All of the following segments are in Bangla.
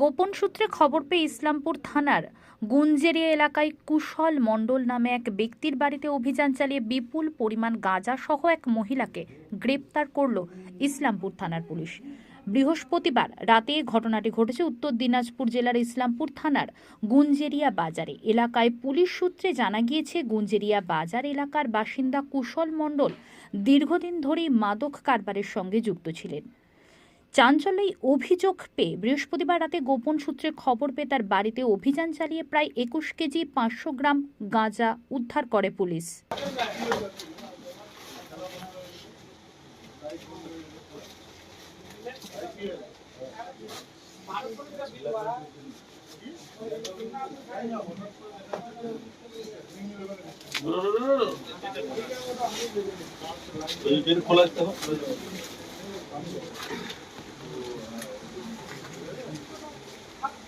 গোপন সূত্রে খবর পেয়ে ইসলামপুর থানার গুঞ্জেরিয়া এলাকায় কুশল মণ্ডল নামে এক ব্যক্তির বাড়িতে অভিযান চালিয়ে বিপুল পরিমাণ গাঁজা সহ এক মহিলাকে গ্রেপ্তার করল ইসলামপুর থানার পুলিশ। বৃহস্পতিবার রাতে ঘটনাটি ঘটেছে উত্তর দিনাজপুর জেলার ইসলামপুর থানার গুঞ্জেরিয়া বাজারে। এলাকায় পুলিশ সূত্রে জানা গিয়েছে, গুঞ্জেরিয়া বাজার এলাকার বাসিন্দা কুশল মণ্ডল দীর্ঘদিন ধরেই মাদক কারবারের সঙ্গে যুক্ত ছিলেন। চাঞ্চল্যই অভিযোগ পেয়ে বৃহস্পতিবার রাতে গোপন সূত্রে খবর পেয়ে তার বাড়িতে অভিযান চালিয়ে প্রায় একুশ কেজি পাঁচশো গ্রাম গাঁজা উদ্ধার করে পুলিশ। খোলা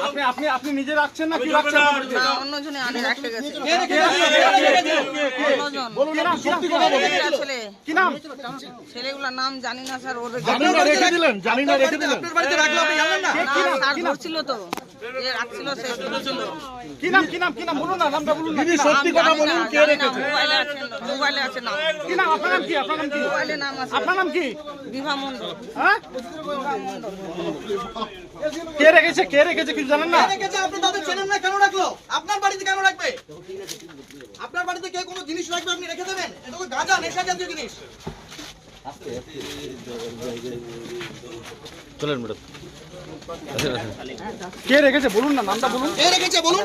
আপনি আপনি আপনি নিজে রাখছেন না? কি রাখছেন? অন্যজনে আনে রেখে গেছে কে বলুন না সত্যি কথা বলুন ছেলে নাম? ছেলেগুলোর নাম জানি না স্যার ওর জানি না। রেখে দিলেন জানি না রেখে দিলেন। না? স্যার ধরছিল তো যে রাখছিল সে ধরছিল কি নাম কি নাম কি নাম বলুন না নামটা বলুন দিদি নাম? জানি না, জানি না, মোবাইলে আছে মোবাইলে আছে নাম। কি নাম? আপনার নাম কি? আপনার নাম কি? মোবাইলে নাম আছে। আপনার নাম কি? বিভা মন্ডল হ্যাঁ? কে রেখেছে? কে রেখেছে কিছু জানেন না? রেখেছে? আপনি তাদের চেনেন না কেন রাখল? আপনার বাড়িতে কেন রাখবে? আপনার বাড়িতে কে কোনো জিনিস রাখবে আপনি রেখে দেবেন? এটা তো গাঁজা নেশা জাতীয় জিনিস। কে রেখেছে? বলুন না নামটা বলুন। কে রেখেছে বলুন।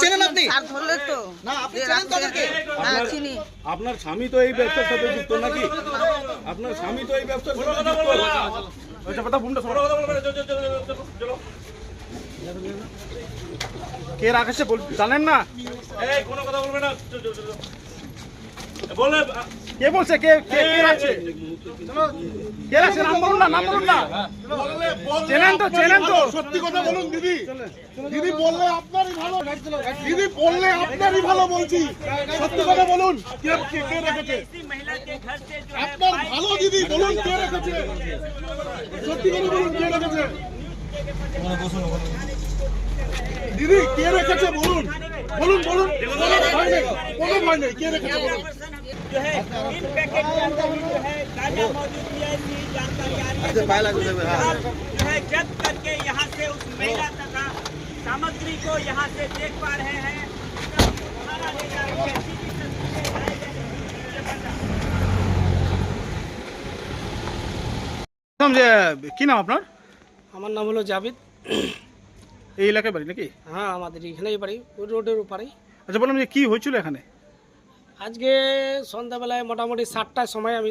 চেনেন আপনি? স্যার ধরলে তো। না, আপনি যে চেনেন রাখছে- তাদেরকে? হ্যাঁ চিনি। আপনার স্বামী তো এই ব্যবসার সাথে যুক্ত নাকি? আপনার স্বামী তো এই ব্যবসার সাথে আচ্ছা। কে রাখেছে? বল- জানেন না? এই কোনো কথা বলবে না। বলে কে বলছে? কে কে রাখছে? কে রাখছে? নাম বলুন না নাম বলুন না। চেনেন তো চেনেন তো। সত্যি কথা বলুন দিদি। দিদি বললে আপনারই ভালো। দিদি বললে আপনারই ভালো বলছি। সত্যি কথা বলুন। কে কে কে রেখেছে? আপনার ভালো দিদি বলুন কে রেখেছে? সত্যি কথা বলুন কে রেখেছে? দিদি কে রেখেছে বলুন? বলুন বলুন। কোনো ভয় নেই কোনো ভয় নেই কে রেখেছে? বলুন। जो है इन पैकेट के अंदर ही जो है गांजा मौजूद है ऐसी जानकारी आ रही है अब जो है जब्त करके यहाँ से उस महिला तथा सामग्री को यहाँ से देख पा रहे हैं थाना ले जा रही है सीधी तस्वीरें लाए गए हैं। ये बंदा। বললাম যে কি নাম আপনার আমার নাম হলো জাবিদ এই এলাকায় বাড়ি নাকি হ্যাঁ আমাদের এখানেই বাড়ি ওই রোডের উপরেই আচ্ছা বললাম যে কি হয়েছিল এখানে আজকে সন্ধ্যাবেলায় মোটামুটি সাতটার সময় আমি